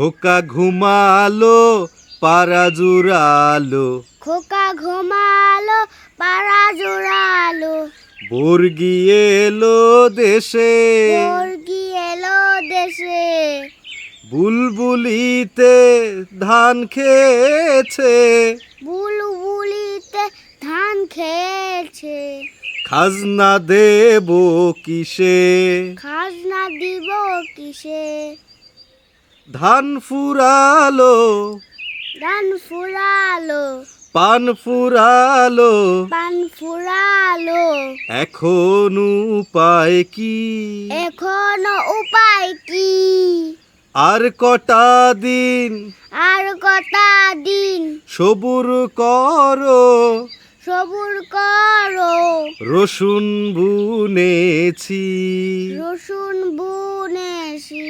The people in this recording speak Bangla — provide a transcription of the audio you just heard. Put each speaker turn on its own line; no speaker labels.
খোকা ঘুমালো পাড়া জুড়ালো।
খোকা ঘুমালো পাড়া জোড়ালো।
বর্গি এলো দেশে।
মুরগি এলো দেশে।
বুলবুলিতে ধান খেয়েছে।
বুলবুলিতে ধান খেয়েছে।
খাজনা দেব কিসে?
খাজনা দিব কিসে?
ধান ফুরালো
ধান ফুরালো
পান ফুরালো।
পান ফুরালো।
এখন উপায় কি?
এখনও উপায় কি?
আর কটা দিন?
আর কটা দিন?
সবুর করো।
সবুর করো।
রসুন বুনেছি।
রসুন বুনেছি।